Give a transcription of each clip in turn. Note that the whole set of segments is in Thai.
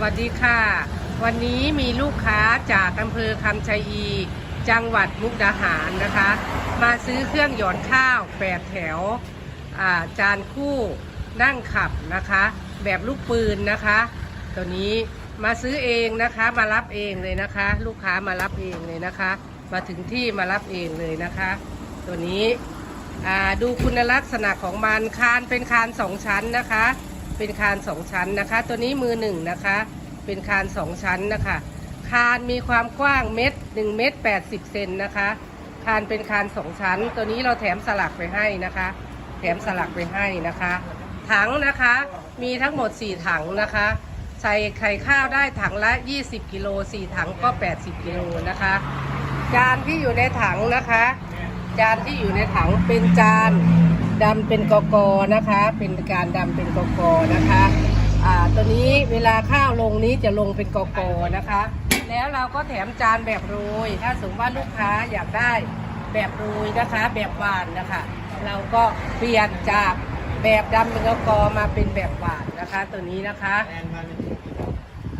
สวัสดีค่ะ วันนี้มีลูกค้าจากอำเภอคำชัยอี จังหวัดมุกดาหารนะคะ มาซื้อเครื่องหยอดข้าว8แถวาจานคู่นั่งขับนะคะ แบบลูกปืนนะคะ ตัวนี้มาซื้อเองนะคะมารับเองเลยนะคะ ลูกค้ามารับเองเลยนะคะ มาถึงที่มารับเองเลยนะคะ ตัวนี้ดูคุณลักษณะของมันคานเป็นคานสองชั้นนะคะ เป็นคานสองชั้นนะคะ ตัวนี้มือหนึ่งนะคะ เป็นคานสองชั้นนะคะ คานมีความกว้างเม็ดหนึ่งเม็ดแปดสิบเซนนะคะ คานเป็นคานสองชั้น ตัวนี้เราแถมสลักไปให้นะคะ แถมสลักไปให้นะคะ ถังนะคะ มีทั้งหมด4ถังนะคะ ใส่ไข่ข้าวได้ถังละ20กิโล4ถังก็80กิโลนะคะ จานที่อยู่ในถังนะคะ จานที่อยู่ในถังเป็นจาน ดำเป็นกอกอนะคะ เป็นการดำเป็นกอกอนะคะอ่าตัวนี้เวลาข้าวลงนี้จะลงเป็นกอกอนะคะ แล้วเราก็แถมจานแบบโรย ถ้าสมมติว่าลูกค้าอยากได้แบบโรยนะคะ แบบหวานนะคะ เราก็เปลี่ยนจากแบบดำเป็นกอกอมาเป็นแบบหวานนะคะ ตัวนี้นะคะ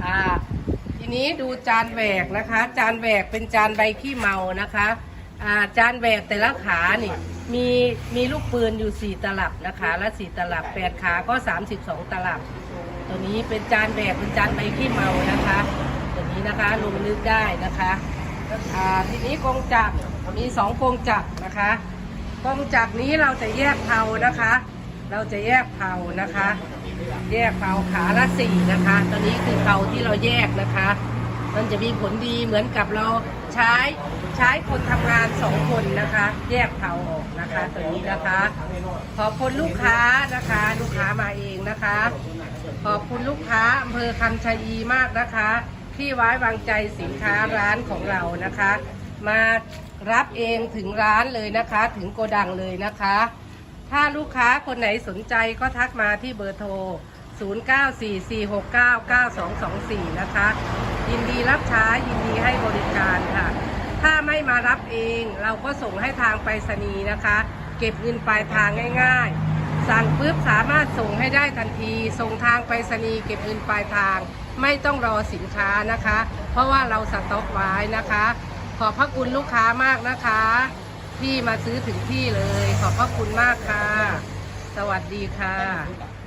อ่าทีนี้ดูจานแหวกนะคะ จานแหวกเป็นจานใบขี้เมานะคะ อาจานแหวกแต่ละขานี่มีมีลูกปืนอยู่4ตลับนะคะและ4ตลับ8ขาก็32ตลับ ตัวนี้เป็นจานแหวกเป็นจานใบขี้เมานะคะ ตัวนี้นะคะลงลึกได้นะคะอ่าทีนี้กงจักรมีสองกงจักรนะคะกงจักรนี้เราจะแยกเผานะคะ เราจะแยกเผานะคะ แยกเผาขาละสี่นะคะตอนนี้คือเผาที่เราแยกนะคะ มันจะมีผลดีเหมือนกับเราใช้ ใช้คนทำงานสองคนนะคะ แยกเผาออกนะคะตัวนี้นะคะ ขอบคุณลูกค้านะคะ ลูกค้ามาเองนะคะ ขอบคุณลูกค้าอำเภอคำชะอีมากนะคะ ที่ไว้วางใจสินค้าร้านของเรานะคะ มารับเองถึงร้านเลยนะคะ ถึงโกดังเลยนะคะ ถ้าลูกค้าคนไหนสนใจก็ทักมาที่เบอร์โทร 0944699224 นะคะ ยินดีรับใช้ยินดีให้บริการค่ะ ถ้าไม่มารับเอง เราก็ส่งให้ทางไปรษณีย์นะคะ เก็บเงินปลายทางง่าย ๆ สั่งปุ๊บสามารถส่งให้ได้ทันที ส่งทางไปรษณีย์เก็บเงินปลายทาง ไม่ต้องรอสินค้านะคะ เพราะว่าเราสต็อกไว้นะคะ ขอบพระคุณลูกค้ามากนะคะ ที่มาซื้อถึงที่เลย ขอบพระคุณมากค่ะ สวัสดีค่ะ